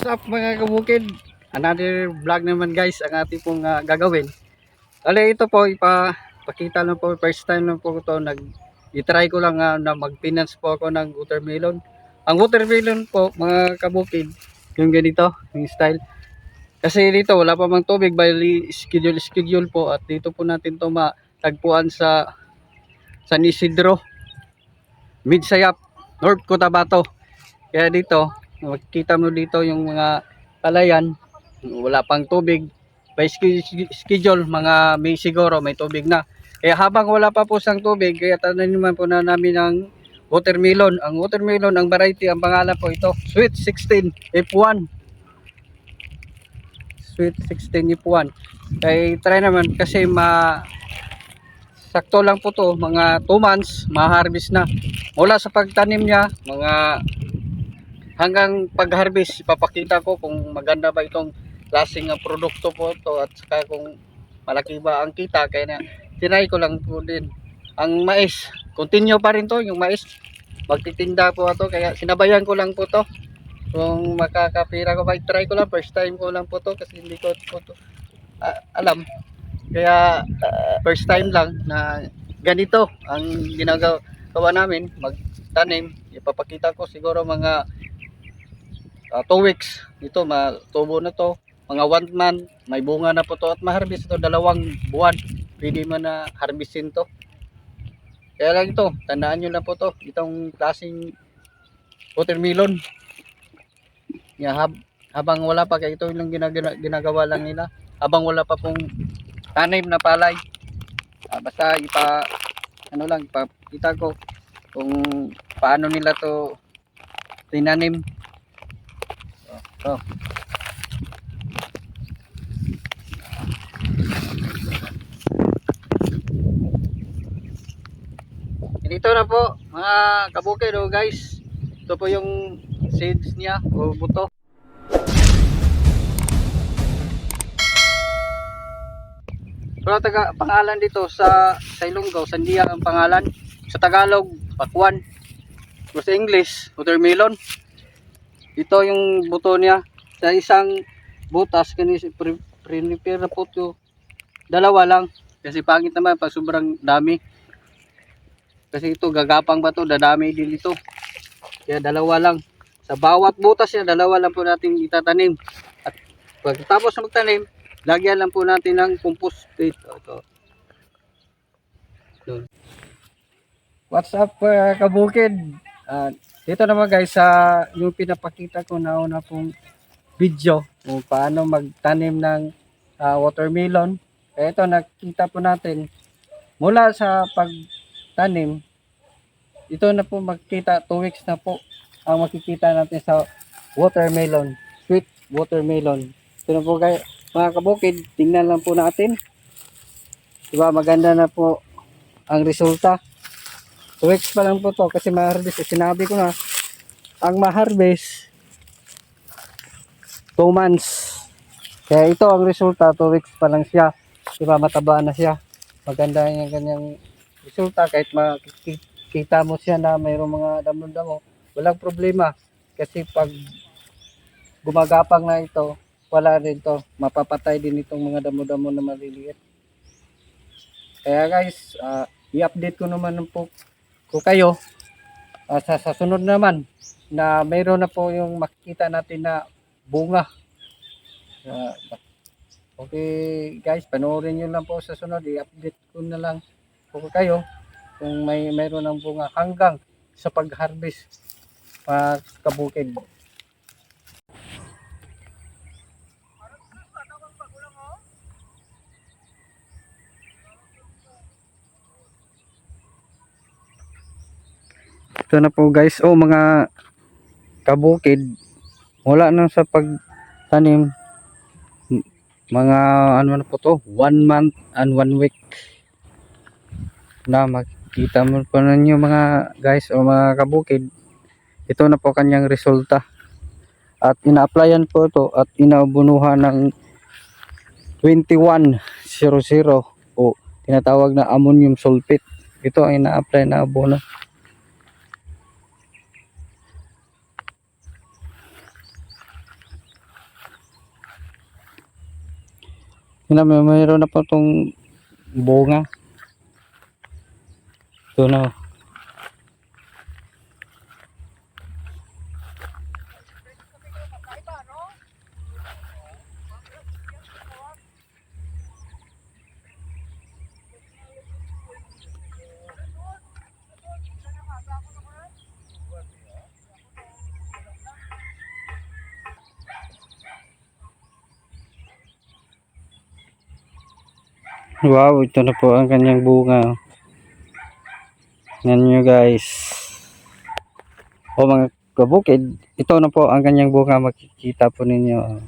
What's up mga kabukid? Another vlog naman guys ang ating pong ah, gagawin. Ali ito po ipakita lang po first time lang po ito nag i-try ko lang ah, na mag-finance po ako ng watermelon. Ang watermelon po mga kabukid yung ganito, yung style. Kasi dito wala pa mang tubig bali schedule schedule po at dito po natin to matagpuan sa San Isidro Midsayap North Cotabato. Kaya dito makikita mo dito yung mga palayan. Wala pang tubig. By sch- schedule. Mga may siguro may tubig na. Kaya habang wala pa po sang tubig kaya tanaman po na namin ang watermelon. Ang watermelon ang variety ang pangalan po ito. Sweet 16 F1 sweet 16 F1 kaya try naman kasi ma sakto lang po to. Mga 2 months ma-harvest na. Mula sa pagtanim niya mga hanggang pag-harvest ipapakita ko kung maganda ba itong klaseng uh, produkto po to at saka kung malaki ba ang kita. Kaya na tinay ko lang po din. Ang mais continue pa rin to yung mais. Magtitinda po ito kaya sinabayan ko lang po to kung makakapira ko ba try ko lang. First time ko lang po to kasi hindi ko po to ah, alam. Kaya ah, first time lang na ganito ang ginagawa namin. Magtanim ipapakita ko siguro mga uh, 2 weeks. Ito matubo na to. Mga 1 month may bunga na po to. At ma-harvest ito dalawang buwan. Pwede mo na harvestin to. Kaya lang ito tandaan nyo lang po to. Itong klaseng watermelon. Yeah, hab habang wala pa kaya ito yung ginagawa, ginagawa lang nila. Habang wala pa pong tanim na palay. Ah, basta ipa ano lang ipakita ko kung paano nila to tinanim Oh. Dito na po mga kabukid oh guys. Ito po yung seeds niya o buto. Pero taga pangalan dito sa sa Ilonggo, Sandia ang pangalan. Sa Tagalog, Pakwan. Pero sa English, watermelon. Ito yung buto niya. Sa isang butas, prepare na po ito. Dalawa lang. Kasi pangit naman pag sobrang dami. Kasi ito gagapang ba to, dadami din ito. Kaya dalawa lang. Sa bawat butas niya, dalawa lang po natin itatanim. At pagkatapos magtanim, lagyan lang po natin ng compost plate. O, Ito. Yun. What's up uh, kabukid? Ah, dito naman guys sa yung pinapakita ko na una pong video kung paano magtanim ng ah, watermelon. Eh, ito nakita po natin mula sa pagtanim ito na po makikita 2 weeks na po ang makikita natin sa watermelon sweet watermelon. Ito na po guys mga kabukid tingnan lang po natin. Diba maganda na po ang resulta 2 weeks pa lang po to kasi ma-harvest. Sinabi ko na ang ma-harvest 2 months. Kaya ito ang resulta 2 weeks pa lang siya. Diba mataba na siya. Maganda yung kanyang resulta. Kahit makikita mo siya na mayroong mga damo-damo walang problema. Kasi pag gumagapang na ito wala rin to. Mapapatay din itong mga damo-damo na maliliit. Kaya guys ah, i-update ko naman po ko kayo ah, sa, sa sunod naman na mayroon na po yung makikita natin na bunga. Ah, okay guys panoorin nyo lang po sa sunod. I-update ko na lang po kayo kung may mayroon ng bunga hanggang sa pag-harvest mga kabukid ito na po guys. Oh mga kabukid. Wala na sa pagtanim mga ano na po to? One month and one week. Na makikita mo po ninyo mga guys o mga kabukid. Ito na po kanyang resulta. At ina-applyan po ito at inabunuhan ng 2100 o tinatawag na ammonium sulfate. Ito ay ina-apply na abono Yun na, may mayroon na po itong bunga. Ito na. oh. Wow, ito na po ang kanyang bunga. Yan nyo guys. O mga kabukid, ito na po ang kanyang bunga makikita po ninyo.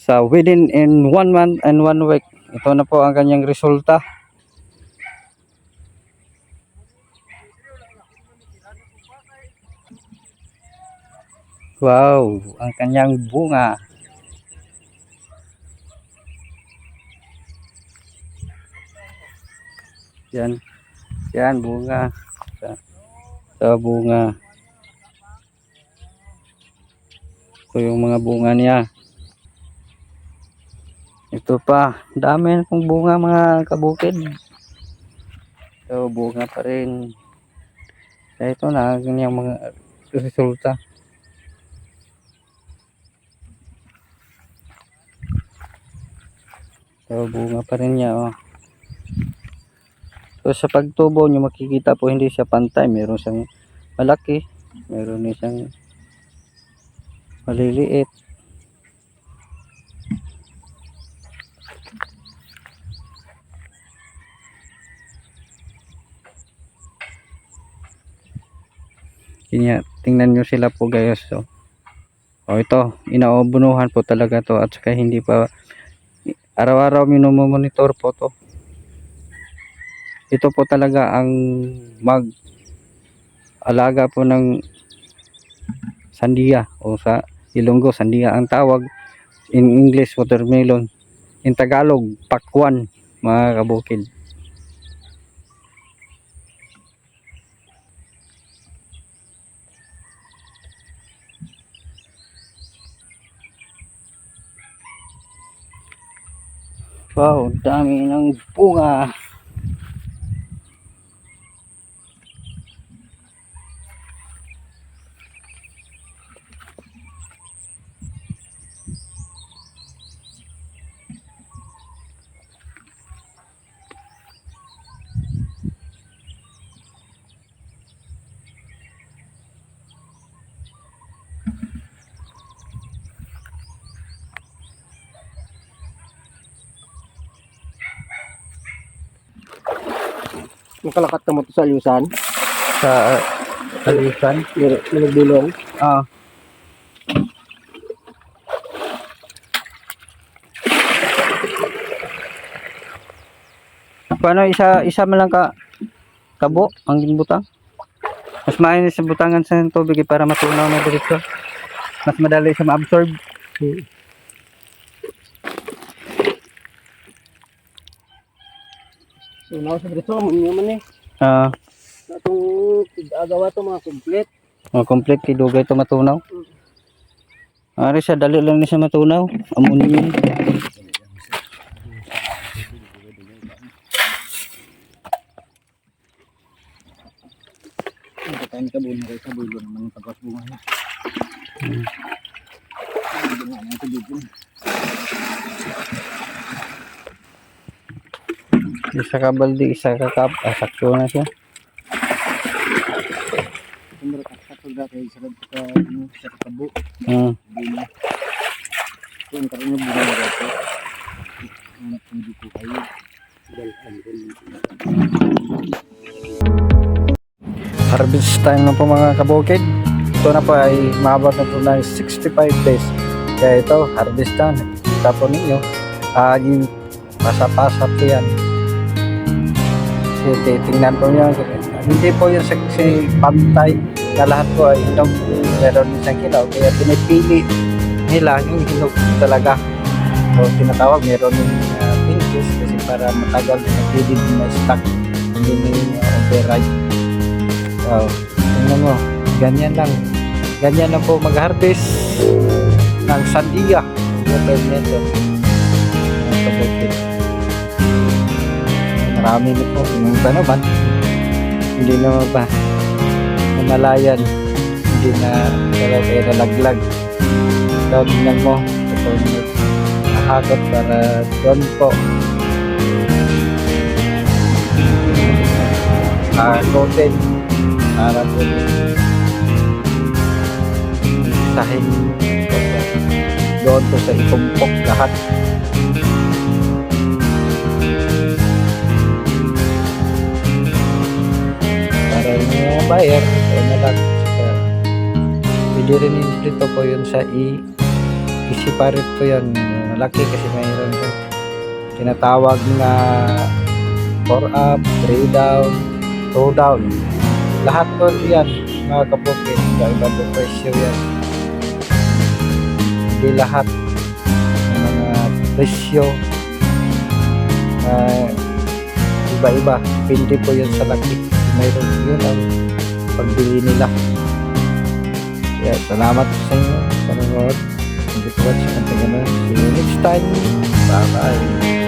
Sa within in one month and one week, ito na po ang kanyang resulta. Wow, ang kanyang bunga. Yan. Yan, bunga. Sa, bunga. Ito yung mga bunga niya. Ito pa. Dami na pong bunga mga kabukid. Ito, bunga pa rin. Kaya ito na, ganyang mga resulta. Ito, bunga pa rin niya, oh. So sa pagtubo nyo makikita po hindi siya pantay. Meron siyang malaki. Meron din siyang maliliit. Kanya, tingnan nyo sila po guys. So, o ito, inaobunuhan po talaga to at saka hindi pa araw-araw minumonitor po to ito po talaga ang mag alaga po ng sandiya o sa Ilonggo. Sandiya ang tawag. In English watermelon. In Tagalog pakwan mga kabukid. Wow dami ng bunga Makalakat ka mo to sa alyusan. sa kalisan Nagdulong. ah Paano isa isa man lang ka kabo ang ginbutang? Mas mainit sa butangan sa tubig eh, para matunaw na diretso. Mas madali siya ma-absorb. So, nawa sa dito, mga man eh. Ah, Itong agawa to mga complete. uh, complete kay dugay to matunaw. Ari siya dali lang ni siya matunaw. Amunin. Pagkain ka buong kayo sa bulo naman yung pagkas bunga niya. Bunga niya ito dito. Isa ka baldi, isa ka kap. Ah, sakto na siya. Hmm. Harvest time na po mga kabukid ito na po ay maabot na po ng 65 days kaya ito harvest na nakikita po ninyo ah yung pasa-pasa po yan so titingnan po nyo hindi po yung seksi pantay na lahat po ay hinog meron siyang hinog kaya pinipili nila yung hinog talaga o tinatawag meron yung uh, pinches kasi para matagal na pwede din na stock hindi na yung uh, override Oh, tingnan mo. Ganyan lang. Ganyan lang po mag-harvest ng sandiya. Watermelon. mga kabukid. Marami na po. Yung iba naman, hindi na ba namalayan. Hindi na wala kayo nalaglag. So, tingnan mo. Ito yung nahakot para doon po. Hakotin para doon sahin doon po sa itumpok lahat. Mga buyer, kaya na lang. Kaya, pwede rin yung dito po yun sa i i-separate ko yan. Malaki kasi mayroon doon. Tinatawag na 4 up, 3 down, 2 down. Lahat po yan, mga kapukit. Iba-iba po presyo yan. Hindi lahat ng mga presyo ah, iba-iba. Depende po yun sa laki. Mayroon yun ang pagbili nila. Kaya salamat sa inyo. Thank you for watching. And see you next time. Bye-bye.